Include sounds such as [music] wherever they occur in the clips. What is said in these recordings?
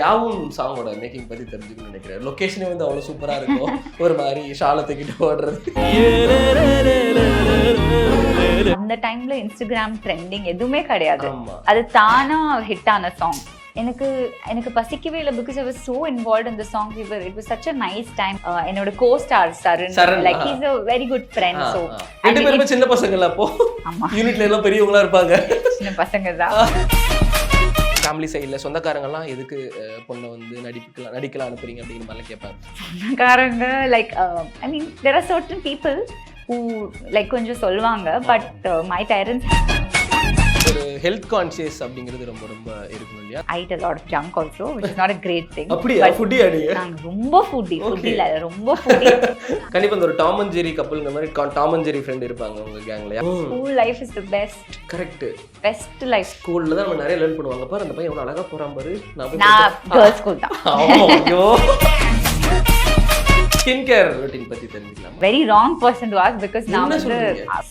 யாவும் சாங்கோட மேக்கிங் பத்தி தெரிஞ்சுக்கணும்னு நினைக்கிறேன். லொகேஷனே வந்து அவ்வளவு சூப்பரா இருக்கும் [laughs] ஒரு மாதிரி ஷாலை தூக்கிட்டு ஓடுறது. அந்த டைம்ல இன்ஸ்டாகிராம் ட்ரெண்டிங் எதுவுமே கிடையாது. அது தானா ஹிட் ஆன சாங் எனக்கு எனக்கு பசிக்கவே இல்லை because I was so involve in the song fever it was such a nice time என்னோட co star Charan like. Is a very good friend ஆ. ரெண்டு பேருமே சின்ன பசங்கள்ல அப்போ. ஆமா. யூனிட்ல எல்லாம் பெரியவங்களா இருப்பாங்க. சின்ன பசங்க தான். ஃபேமிலி சைடில் சொந்தக்காரங்கெல்லாம் எதுக்கு பொண்ணை வந்து நடிப்புக்கலாம் நடிக்கலாம் அனுப்புறீங்க அப்படிங்கிற மாதிரிலாம் கேட்பாங்க சொந்தக்காரங்க like I mean there are certain people who like கொஞ்சம் சொல்லுவாங்க பட் மை பேரண்ட்ஸ் ஒரு ஹெல்த் கான்சியஸ் அப்படிங்கிறது ரொம்ப ரொம்ப இருக்கணும் இல்லையா? I'd a lot of junk also which is not a great thing அப்படியா? ஃபுட்டி அடிங்க நாங்க ரொம்ப ஃபுட்டி. ஃபுட்டி இல்ல ரொம்ப ஃபுட்டி [laughs] கண்டிப்பா இந்த ஒரு டாம் அண்ட் ஜெரி கப்பல்ங்கிற மாதிரி டாம் அண்ட் ஜெரி ஃப்ரெண்ட் இருப்பாங்க உங்க கேங்லயா school life is the best correct best life ஸ்கூல்ல தான் நம்ம நிறைய லேர்ன் பண்ணுவாங்க. பாரு அந்த பையன் எவ்வளவு அழகா போறான் பாரு. நான் நான் ஸ்கூல் தான். ஐயோ. [laughs] ஸ்கின் கேர் ரொட்டீன் பத்தி தெரிஞ்சுக்கலாம்? Very wrong person to ask because நான் வந்து?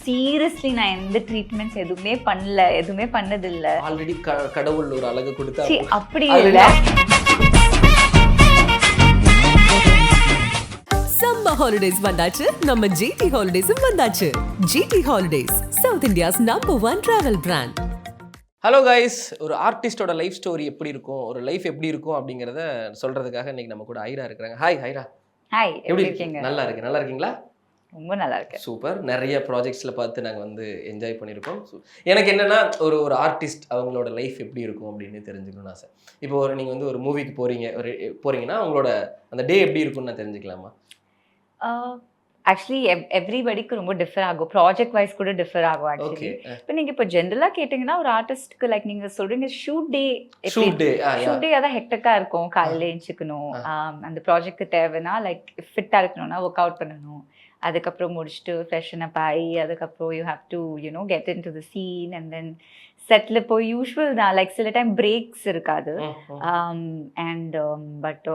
சீரியஸ்லி நான் எந்த ட்ரீட்மெண்ட்ஸ் எதுவுமே பண்ணல எதுவுமே பண்ணதில்ல. ஆல்ரெடி கடவுள் ஒரு அழகு கொடுத்தா அப்படி இல்ல. சம்மர் ஹாலிடேஸ் வந்தாச்சு. நம்ம ஜிடி ஹாலிடேஸும் வந்தாச்சு. GT holidays South India's number one travel brand hello guys ஒரு ஆர்டிஸ்டோட லைஃப் ஸ்டோரி எப்படி இருக்கும்? ஒரு லைஃப் எப்படி இருக்கும் அப்படிங்கிறத சொல்றதுக்காக இன்னைக்கு நம்ம கூட ஐரா இருக்கிறாங்க. ஹாய் ஐரா. ஹாய் எப்படி இருக்கீங்க? நல்லா இருக்கு நல்லா இருக்கீங்களா? ரொம்ப நல்லா இருக்கேன். சூப்பர் நிறைய ப்ராஜெக்ட்ஸில் பார்த்து நாங்கள் வந்து என்ஜாய் பண்ணியிருக்கோம். எனக்கு என்னன்னா ஒரு ஒரு ஆர்டிஸ்ட் அவங்களோட லைஃப் எப்படி இருக்கும் அப்படின்னு தெரிஞ்சுக்கணும்னு ஆசை. இப்போ ஒரு நீங்கள் வந்து ஒரு மூவிக்கு போறீங்க ஒரு போறீங்கன்னா அவங்களோட அந்த டே எப்படி இருக்கும்னு நான் தெரிஞ்சுக்கலாமா? ஆக்சுவலி எவ்ரிபடிக்கு ரொம்ப டிஃபர் ஆகும். ப்ராஜெக்ட் வைஸ் கூட டிஃபர் ஆகும் ஆக்சுவலி இப்போ நீங்க இப்போ ஜென்ரலாக கேட்டிங்கன்னா ஒரு ஆர்டிஸ்ட்க்கு லைக் நீங்க சொல்றீங்க shoot day shoot day shoot day அதான் ஹெக்டக்கா இருக்கும். காலையில எழுச்சிக்கணும் அந்த ப்ராஜெக்ட்க்கு தேவைன்னா லைக் ஃபிட்டா இருக்கணும்னா ஒர்க் அவுட் பண்ணணும். அதுக்கப்புறம் முடிச்சுட்டு ஃப்ரெஷன் அப் ஆகி அதுக்கப்புறம் you have to you know get into the scene and then settle போய் யூஸ்வல் தான். லைக் சில டைம் பிரேக்ஸ் இருக்காது. அண்ட் பட்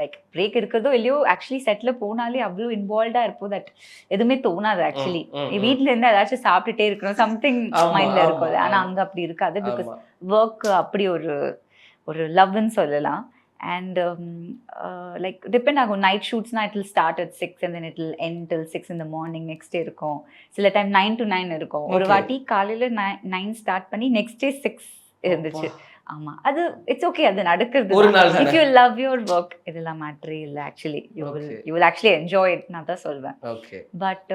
லைக் பிரேக் இருக்கிறதோ இல்லையோ ஆக்சுவலி செட்டில் போனாலே அவ்வளோ இன்வால்வ்டாக இருப்போம் தட் எதுவுமே தோணாது ஆக்சுவலி வீட்ல இருந்து ஏதாச்சும் சாப்பிட்டுட்டே இருக்கணும். சம்திங் மைண்ட்ல இருக்கும். ஆனா ஆமா. அங்க அப்படி இருக்காது. பிகாஸ் ஒர்க் அப்படி ஒரு ஒரு லவ்னு சொல்லலாம். அண்ட் லைக் டிபெண்ட் ஆகும். Night ஷூட்ஸ்னா it will start at six and then it will end till six இந்த மார்னிங் நெக்ஸ்ட் டே இருக்கும். சில டைம் நைன் டு நைன் இருக்கும். ஒரு. வாட்டி காலையில நைன் ஸ்டார்ட் பண்ணி நெக்ஸ்ட் டே சிக்ஸ் இருந்துச்சு. ஆமா. அது இட்ஸ் ஓகே அது நடக்கிறது. If you love your work இதெல்லாம் மேட்ரே இல்லை actually you will. You will actually enjoy it நான் தான் சொல்வேன். பட்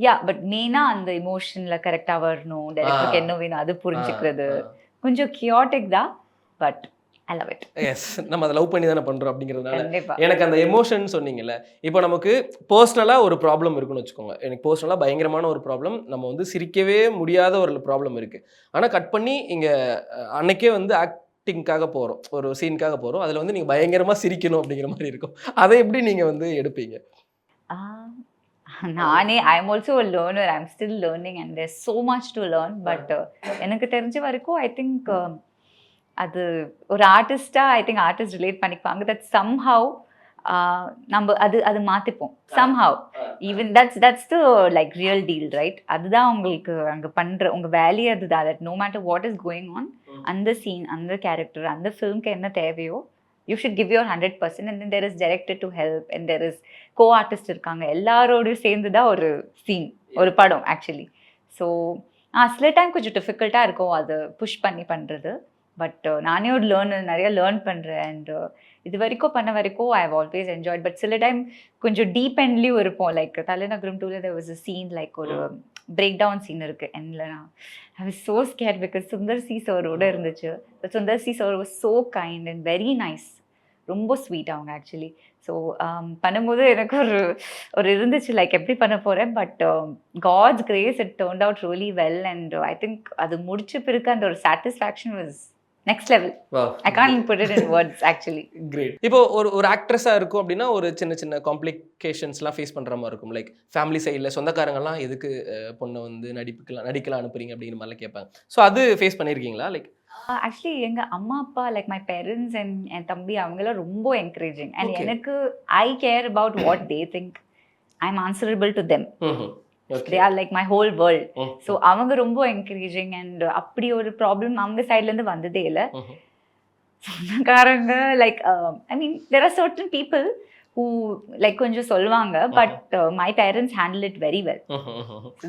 யா பட் மெயினாக அந்த இமோஷனில் கரெக்டாக வரணும். டேரக்டருக்கு. என்ன வேணும் அது புரிஞ்சுக்கிறது. கொஞ்சம் கியாட்டிக் தான் பட் எஸ் நம்ம அதை லவ் பண்ணி தானே பண்றோம் அப்படிங்கிறதுனால எனக்கு அந்த எமோஷன் சொன்னீங்கல்ல இப்போ நமக்கு பர்சனலாக ஒரு ப்ராப்ளம் இருக்குன்னு வச்சுக்கோங்க. எனக்கு பர்சனலாக பயங்கரமான ஒரு ப்ராப்ளம் நம்ம வந்து சிரிக்கவே முடியாத ஒரு ப்ராப்ளம் இருக்குது ஆனால் கட் பண்ணி இங்கே அன்னைக்கே வந்து ஆக்டிங்காக போகிறோம் ஒரு சீனுக்காக போகிறோம் அதில் வந்து நீங்கள் பயங்கரமாக சிரிக்கணும் அப்படிங்கிற மாதிரி இருக்கும். அதை எப்படி நீங்கள் வந்து எடுப்பீங்க? நானே I am also learner I am still learning and there so much to learn but எனக்கு தெரிஞ்ச வரைக்கும் ஐ திங்க் அது ஒரு ஆர்டிஸ்டாக ஐ திங்க் ஆர்டிஸ்ட் ரிலேட் பண்ணிப்பாங்க தட் சம்ஹவ் நம்ம அது அது மாற்றிப்போம் somehow even that's that's the like real deal right அதுதான் உங்களுக்கு அங்கே பண்ணுற உங்கள் வேலையே அதுதான். That no matter what is going on. அந்த சீன் அந்த கேரக்டர் அந்த ஃபிலிம்க்கு என்ன தேவையோ you should give your hundred percent and there is director to help and there is co artist இருக்காங்க. எல்லாரோடையும் சேர்ந்து தான் ஒரு சீன் ஒரு படம் ஆக்சுவலி ஸோ சில டைம் கொஞ்சம் டிஃபிகல்ட்டாக இருக்கும் அது புஷ் பண்ணி பண்ணுறது பட் நானே ஒரு லேர்னர் நிறைய லேர்ன் பண்ணுறேன் அண்ட் இது வரைக்கும் பண்ண வரைக்கும் I have always enjoyed but சில டைம் கொஞ்சம் டீப் எண்ட்லேயும் இருப்போம். லைக் தலைநகரம் டூவில் there was a scene like ஒரு பிரேக் டவுன் சீன் இருக்குது எண்ணில் நான் I was so scared because Sundar C சரோட இருந்துச்சு. But Sundar C sir was so kind and very nice. ரொம்ப ஸ்வீட் அவங்க ஆக்சுவலி ஸோ பண்ணும்போது எனக்கு ஒரு ஒரு இருந்துச்சு. லைக் எப்படி பண்ண போகிறேன் but God's grace it turned out really well and I think அது முடிச்ச பிறகு அந்த ஒரு satisfaction was next level I can't put it in words actually great இப்போ ஒரு ஒரு ஆக்ட்ரஸாக இருக்கும் அப்படின்னா ஒரு சின்ன சின்ன காம்ப்ளிகேஷன்ஸ்லாம் ஃபேஸ் பண்ணுற மாதிரி இருக்கும். லைக் ஃபேமிலி சைடில் சொந்தக்காரங்கலாம் எதுக்கு அஹ், பொண்ணை வந்து நடிப்புக்கலாம் நடிக்கலாம் அனுப்புறீங்க அப்படிங்கிற மாதிரிலாம் கேட்பாங்க. ஸோ அது ஃபேஸ் பண்ணியிருக்கீங்களா லைக் ஆக்சுவலி எங்க அம்மா அப்பா லைக் மை பேரண்ட்ஸ் அண்ட் என் தம்பி அவங்களாம் ரொம்ப என்கரேஜிங் அண்ட். எனக்கு I care about what they think I am answerable to them they are like my whole world so அவங்க ரொம்ப என்கரேஜிங் அண்ட் அப்படி ஒரு ப்ராப்ளம் அவங்க சைட்லேருந்து வந்ததே இல்லை. சொந்தக்காரங்க like I mean there are certain people who like கொஞ்சம் சொல்லுவாங்க but my parents handle it very well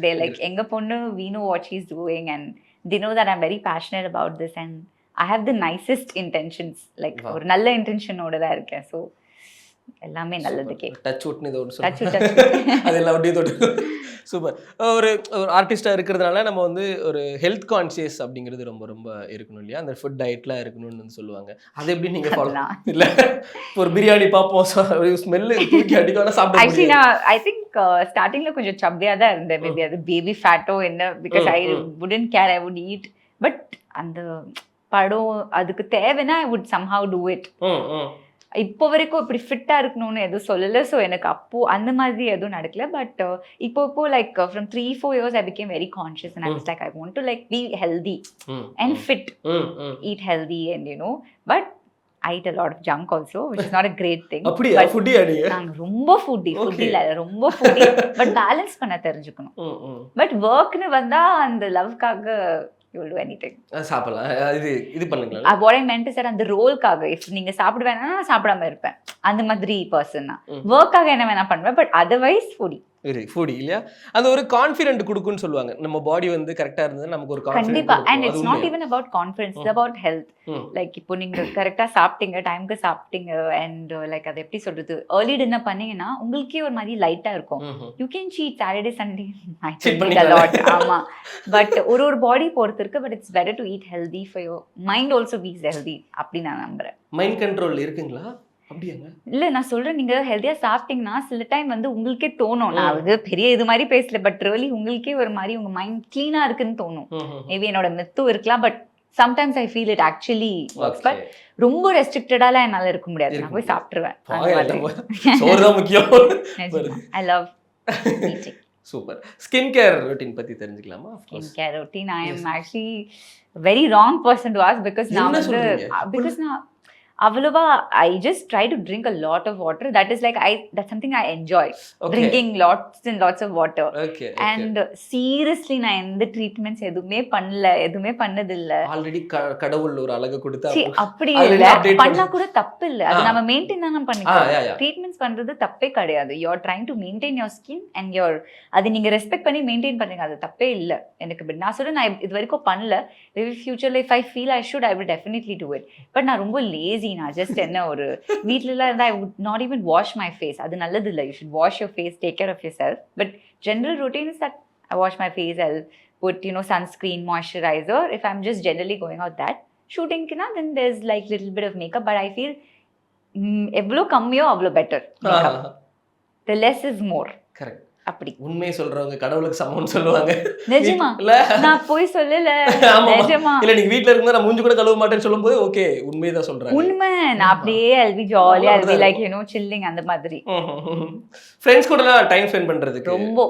they like எங்க பொண்ணு we know what she's doing and they know that i'm very passionate about this and i have the nicest intentions. Like Wow. ஒரு நல்ல இன்டென்ஷனோட தான் இருக்கேன். So எல்லாமே நல்லதுக்கே touch விட்னு இது ஒன்று. அது எல்லாம் அப்படியே தொட்டு சூப்பர் ஒரு ஒரு ஆர்டிஸ்டாக இருக்கிறதுனால நம்ம வந்து ஒரு ஹெல்த் கான்சியஸ் அப்படிங்கிறது ரொம்ப ரொம்ப இருக்கணும் இல்லையா? அந்த ஃபுட் டயட்லாம் இருக்கணும்னு சொல்லுவாங்க. அது எப்படி நீங்கள் ஃபாலோ. இல்லை ஒரு பிரியாணி பார்ப்போம். ஸ்மெல்லு தூக்கி அடிக்கணும் சாப்பிட ஆக்சுவலி முடியாது. நான் ஐ திங்க் ஸ்டார்டிங்ல கொஞ்சம் சப்பியா தான் இருந்தேன். மேபி அது பேபி ஃபேட்டோ என்ன because I. Wouldn't care I would eat but அந்த படம் அதுக்கு தேவைன்னா I would somehow do it இப்போ வரைக்கும் இப்படி ஃபிட்டா இருக்கணும்னு எதுவும் சொல்லல. ஸோ எனக்கு அப்போ அந்த மாதிரி எதுவும் நடக்கல. பட் இப்போ இப்போ like from three four years I became very conscious and I like I want to like be healthy and fit and you know but I eat a lot of junk also which is not a great thing. அப்படியா? But ஃபுட்டியா நீங்க? நாங்க ரொம்ப foodie. Foodie இல்ல ரொம்ப foodie but balance பண்ண தெரிஞ்சுக்கணும். [laughs] But ஒர்க்னு வந்தா அந்த லவ்க்காக யூ டு எனி திங் அது சாப்பிடலாம். இது இது பண்ணுங்களா வாட் ஐ மென்ட் சார் அந்த ரோல்க்காக இஃப் நீங்க சாப்பிட வேணா சாப்பிடாம இருப்பேன். அந்த மாதிரி பர்சன் தான். ஒர்க்காக என்ன வேணா பண்ணுவேன் பட் அதர்வைஸ் ஃபுடி சரி ஃபுடி இல்லையா? அந்த ஒரு கான்ஃபிடென்ட் கொடுக்குன்னு சொல்லுவாங்க. நம்ம பாடி வந்து கரெக்டா இருந்தது நமக்கு ஒரு கண்டிப்பா. And it's not even about confidence about health. Like இப்போ நீங்க கரெக்டா சாப்பிட்டீங்க டைம்க்கு சாப்பிட்டீங்க அண்ட் லைக் அதை எப்படி சொல்றது? ஏர்லி டின்னர் பண்ணீங்கன்னா உங்களுக்கே ஒரு மாதிரி லைட்டா இருக்கும். You can cheat Saturday Sunday. Lot ஆமா. பட் ஒரு ஒரு பாடி பொறுத்து இருக்கு but it's better to eat healthy for your mind also peace healthy அப்படி நான் நம்புறேன். மைண்ட் கண்ட்ரோல் இருக்குங்களா? இல்ல நான் சொல்றேன். நீங்க ஹெல்தியா சாப்பிட்டீங்கன்னா சில டைம் வந்து உங்களுக்கே தோணும். நான். வந்து பெரிய இது மாதிரி பேசல பட் ரியலி உங்களுக்கே ஒரு மாதிரி உங்க மைண்ட் கிளீனா இருக்குன்னு தோணும். மேபி என்னோட மித்தும் இருக்கலாம் but sometimes I feel it actually but. ரொம்ப ரெஸ்ட்ரிக்டடாலாம் என்னால இருக்க முடியாது. நான் போய். சாப்பிட்டுருவேன். I love super skin care routine பத்தி தெரிஞ்சுக்கலாமா. Skin care routine I. Am actually very wrong person to ask because நான் வந்து? பிகாஸ் நான் அவ்வளவா I just try to drink a lot of water that is like I that something I enjoy. Drinking lots and lots of water. And seriously நான் எந்த treatments எதுவுமே பண்ணல எதுவுமே பண்ணதில்ல. ஆல்ரெடி கடவுள் ஒரு அழகு கொடுத்தா அப்படி இல்ல. பண்ணா? கூட தப்பு இல்ல. அது. நம்ம மெயின்டைன் தானே பண்ணிக்கலாம் யா யா. ட்ரீட்மெண்ட்ஸ் பண்றது தப்பே கிடையாது. You're trying to maintain your skin and your அது நீங்க ரெஸ்பெக்ட் பண்ணி மெயின்டைன் பண்றீங்க அது தப்பே இல்ல. எனக்கு but நான் சொல்றேன் நான் இது வரைக்கும் பண்ணல. ஃபியூச்சர்ல if I feel I should I will definitely do it but நான் ரொம்ப லேசி நான் ஜஸ்ட் என்ன ஒரு வீட்ல எல்லாம் இருந்தா I would not even wash my face அது நல்லது இல்ல you should wash your face take care of yourself but general routine is that I wash my face I put you know sunscreen moisturiser if I'm just generally going out that ஷூட்டிங்க்குனா then there is like little bit of makeup but I feel எவ்வளோ கம்மியோ அவ்வளோ better the less is more correct அப்படி. உண்மையை சொல்றவங்க கடவுளுக்கு சமம்னு சொல்லுவாங்க. நிஜமா? இல்ல. நான் போய் சொல்லல. நிஜமா? இல்ல நீங்க வீட்ல இருக்கும்போது நான் மூஞ்சி கூட கழுவ மாட்டேன்னு சொல்லும்போது ஓகே உண்மையை தான் சொல்றாங்க. உண்மை. நான் அப்படியே அல்வி ஜாலியா அல்வி லைக் யூனோ சில்லிங் அந்த மாதிரி. ஃப்ரெண்ட்ஸ் கூட டைம் ஸ்பெண்ட் பண்றதுக்கு. ரொம்ப.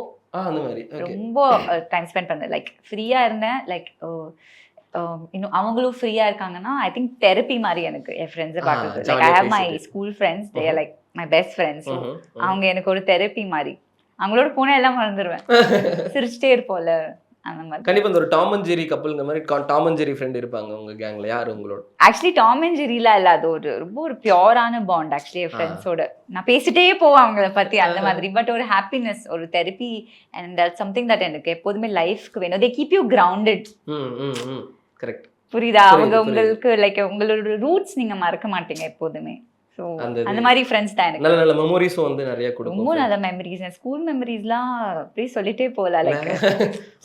அந்த மாதிரி. ரொம்ப டைம் ஸ்பெண்ட் பண்ணேன் லைக் ஃப்ரீயா இருந்தேன். லைக் இன்னும் அவங்களும் ஃப்ரீயா இருக்காங்கன்னா ஐ திங்க் தெரப்பி மாதிரி எனக்கு என் ஃப்ரெண்ட்ஸை பார்க்குறது. Like I have my. School friends they. Like my best friends அவங்க எனக்கு ஒரு தெரப்பி மாதிரி. அவங்களோட போனா எல்லாம் மறந்துடுவேன் [laughs] சிரிச்சிட்டே இருப்போம்ல அந்த மாதிரி. கண்டிப்பா இந்த ஒரு டாம் அண்ட் ஜெரி கப்பல்ங்க மாதிரி டாம் அண்ட் ஜெரி ஃப்ரெண்ட் இருப்பாங்க உங்க கேங்ல யார் உங்களோட? ஆக்சுவலி டாம் அண்ட் ஜெரிலாம் இல்ல அது ஒரு ரொம்ப ஒரு பியோரான பாண்ட் ஆக்சுவலி என் ஃப்ரெண்ட்ஸோட நான் பேசிட்டே போவேன் அவங்கள பத்தி அந்த மாதிரி பட் ஒரு ஹாப்பினஸ் ஒரு therapy and that something that எனக்கு எப்போதுமே லைஃப்க்கு வேணும். They keep you grounded correct புரியுதா? அவங்க. உங்களுக்கு லைக் உங்களோட ரூட்ஸ் நீங்க மறக்க மாட்டீங்க எப்போதுமே. ஸோ அந்த இது. மாதிரி ஃப்ரெண்ட்ஸ் தான் எனக்கு. நல்ல நல்ல மெமரிஸும் வந்து நிறைய ரொம்ப கொடுக்கும் நல்ல மெமரிஸ் ஸ்கூல் மெமரிஸ்லாம் அப்படியே சொல்லிட்டே போகலாம் லைக்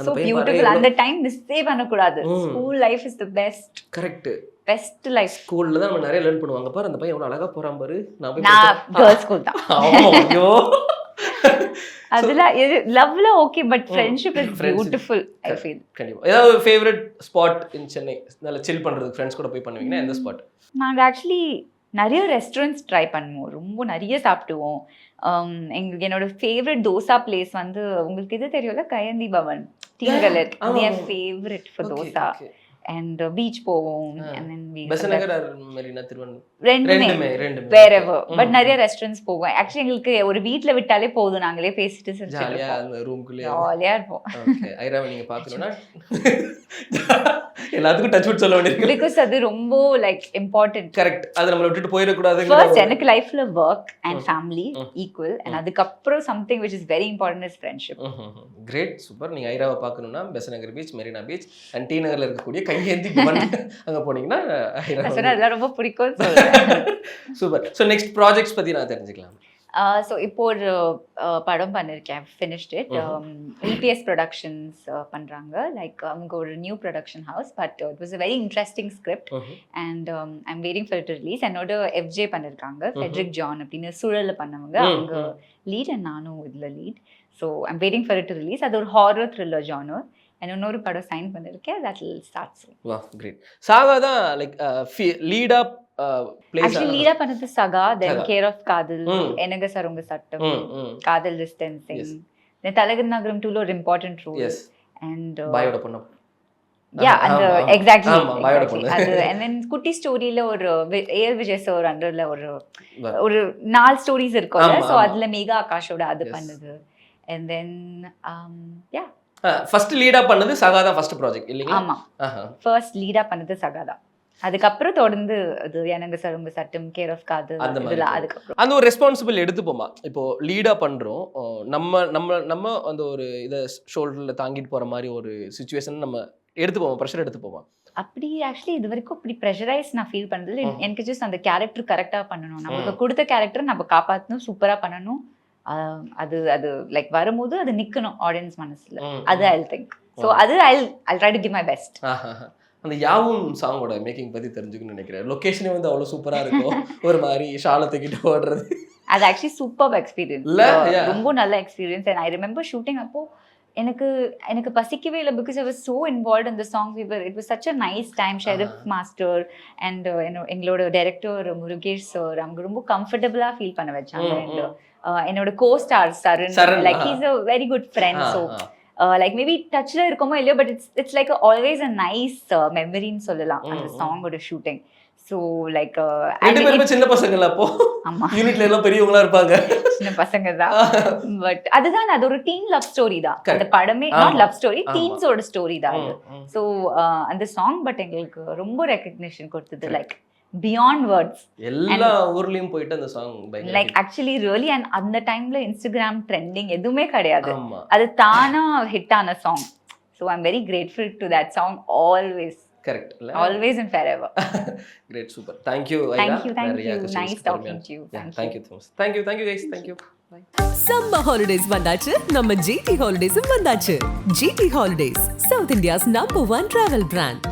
ஸோ பியூட்டிஃபுல் அந்த டைம் மிஸ்ஸே பண்ணக்கூடாது. School life is the best correct best life ஸ்கூல்ல தான் நம்ம நிறைய லேர்ன் பண்ணுவாங்க. பாரு அந்த பையன் எவ்வளவு அழகா போறான் பாரு. நான். கேர்ள்ஸ் ஸ்கூல் தான். [laughs] ஐயோ [laughs] அதெல்லாம் லவ்ல okay but friendship is. Beautiful I feel கண்டிப்பா. ஏதாவது ஃபேவரட் ஸ்பாட் இன் சென்னை நல்ல சில் பண்றதுக்கு ஃப்ரெண்ட்ஸ் கூட போய் பண்ணுவீங்கன்னா எந்த ஸ்பாட் நாங்க ஆக்சுவலி நிறைய ரெஸ்டாரண்ட்ஸ் ட்ரை பண்ணுவோம். ரொம்ப நிறைய சாப்பிடுவோம். எங்களுக்கு என்னோட ஃபேவரட் தோசா பிளேஸ் வந்து உங்களுக்கு இது தெரியும்ல? கயந்தி பவன். ஆமா. Favourite for dosa. And beach போவோம் மெரினா திருவண்ணு ரெண்டுமே. வேறெவர் பட். நிறைய ரெஸ்டாரண்ட்ஸ் போவோம். ஆக்சுவலி எங்களுக்கு ஒரு வீட்ல விட்டாலே போதும். நாங்களே பேசிட்டு ஜாலியா இருப்போம். [laughs] எல்லாத்துக்கும் டச் சொல்ல வேண்டியிருக்கு பிகாஸ் அது ரொம்ப லைக் இம்பார்ட்டன்ட் கரெக்ட் அது நம்மள விட்டுட்டு போயிடக்கூடாதுங்கிற ஃபர்ஸ்ட் எனக்கு லைஃப்ல work and. Family. Equal and அதுக்கப்புறம் something which is very important is friendship great super நீங்க ஐராவை பார்க்கணும்னா Besant Nagar beach Marina beach and T நகர்ல இருக்கக்கூடிய கையேந்தி அங்க போனீங்கன்னா அதெல்லாம் ரொம்ப பிடிக்கும்னு சொல்றேன். சூப்பர் ஸோ நெக்ஸ்ட் ப்ராஜெக்ட்ஸ் பத்தி நான் தெரிஞ்சுக்கலாம். ஸோ இப்போ ஒரு படம் பண்ணிருக்கேன். ஃபினிஷ்ட் இட் இபிஎஸ் ப்ரொடக்ஷன்ஸ் பண்றாங்க. லைக் அவங்க ஒரு new production house but it was a very interesting script and I'm waiting for to release என்னோட எஃப்ஜே பண்ணிருக்காங்க ஃபெட்ரிக் ஜான் அப்படின்னு சூழல்ல பண்ணவங்க. அவங்க லீட் அண்ட் நானும் இதுல lead so I'm waiting for to release அது ஒரு ஹாரர் த்ரில்லர் ஜானர் இன்னொரு படம் சைன் பண்ணிருக்கேன் that will start soon wow great சாகா தான் லைக் லீடா ஆக்சுவலி லீடா பண்ணது சகா தென். கேர் ஆஃப் காதல். எனக சருங்க சட்டம் ம் ம் காதல் டிஸ்டன்சிங். தென் தலகர் நகரம் டூல ஒரு இம்பார்ட்டன்ட் ரோல் அண்ட் பாயோட பொண்ணு யா ஆமா, அந்த. எக்ஸாக்ட்லி. அது அண்ட் தென் குட்டி ஸ்டோரியில ஒரு விஜய் சார் அண்டர்ல ஒரு நாலு ஸ்டோரிஸ் ஸோ ஆமா. அதுல மேகா ஆகாஷோட அது. பண்ணுது அண்ட் தென் யா ஃபர்ஸ்ட் லீடா பண்ணது சாகா தான் ஃபர்ஸ்ட் ப்ராஜெக்ட் இல்லைங்களா? ஆமா. ஃபர்ஸ்ட் லீடா பண்ணது சகாதா. அதுக்கப்புறம் தொடர்ந்து அது எனக்கு சரும்பு சட்டம் கேர் ஆஃப் காதல் அந்த மாதிரி. அதுக்கப்புறம். அந்த ஒரு ரெஸ்பான்சிபிள் எடுத்துப்போமா? இப்போ லீடா பண்றோம் நம்ம நம்ம நம்ம அந்த ஒரு இதை ஷோல்டர்ல தாங்கிட்டு போற மாதிரி ஒரு சுச்சுவேஷன் நம்ம எடுத்துப்போமா? ப்ரெஷர் எடுத்துப்போமா? அப்படி ஆக்சுவலி இது வரைக்கும் அப்படி ப்ரெஷரைஸ் நான் ஃபீல் பண்ணது ம். எனக்கு ஜஸ்ட் அந்த கேரக்டர் கரெக்டா பண்ணணும். நமக்கு ம். கொடுத்த கேரக்டர் நம்ம காப்பாற்றணும் சூப்பரா பண்ணணும். அது அது லைக் வரும்போது அது நிக்கணும் ஆடியன்ஸ் மனசுல. அது. I think so. அது I I try to give my best. அந்த யாவும் சாங்கோட மேக்கிங் பத்தி தெரிஞ்சுக்கணும்னு நினைக்கிறேன். லொகேஷனே வந்து அவ்வளவு சூப்பரா இருக்கும் [laughs] ஒரு மாதிரி ஷாலை தூக்கிட்டு ஓடுறது. அது ஆக்சுவலி சூப்பர் எக்ஸ்பீரியன்ஸ். ரொம்ப நல்ல experience and I remember shooting அப்போ எனக்கு எனக்கு பசிக்கவே இல்லை because I was so involve இந்த song விவர் it was such a nice time Sherif master and எங்களோட டைரக்டர் முருகேஷ் சார் அவங்க ரொம்ப கம்ஃபர்டபுளா ஃபீல் பண்ண வச்சாங்க. என்னோட co star Saran like. He's a very good friend so. Like maybe டச்ல இருக்கோமோ இல்லையோ but it's it's like always a nice மெமரின்னு சொல்லலாம் ம், அந்த. சாங்கோட ஷூட்டிங் ஸோ லைக் ரெண்டு பேருமே சின்ன பசங்களா அப்போ ஆமா யூனிட்ல எல்லாம் பெரியவங்களா இருப்பாங்க சின்ன பசங்க தான் பட் [laughs] அதுதான் அது ஒரு டீன் லவ் ஸ்டோரி தான். அந்த படமே. Not love story. டீன்ஸோட ஸ்டோரி தான் அது. ஸோ அந்த சாங் பட் எங்களுக்கு ரொம்ப ரெக்கக்னிஷன் கொடுத்தது லைக் பியாண்ட் வேர்ட்ஸ் எல்லா ஊர்லயும் போயிட்டு அந்த song like actually really and அந்த டைம்ல இன்ஸ்டாகிராம் ட்ரெண்டிங் எதுவுமே கிடையாது. அது தானா ஹிட் ஆன song so I'm very grateful to that song always correct always in fair ever great super thank you Thank you, thank you. Nice talking to you. Thank thank you thank you thank you guys thank you summer holidays வந்தாச்சு. நம்ம GT ஹாலிடேஸும் வந்தாச்சு. GT holidays south India's number one travel brand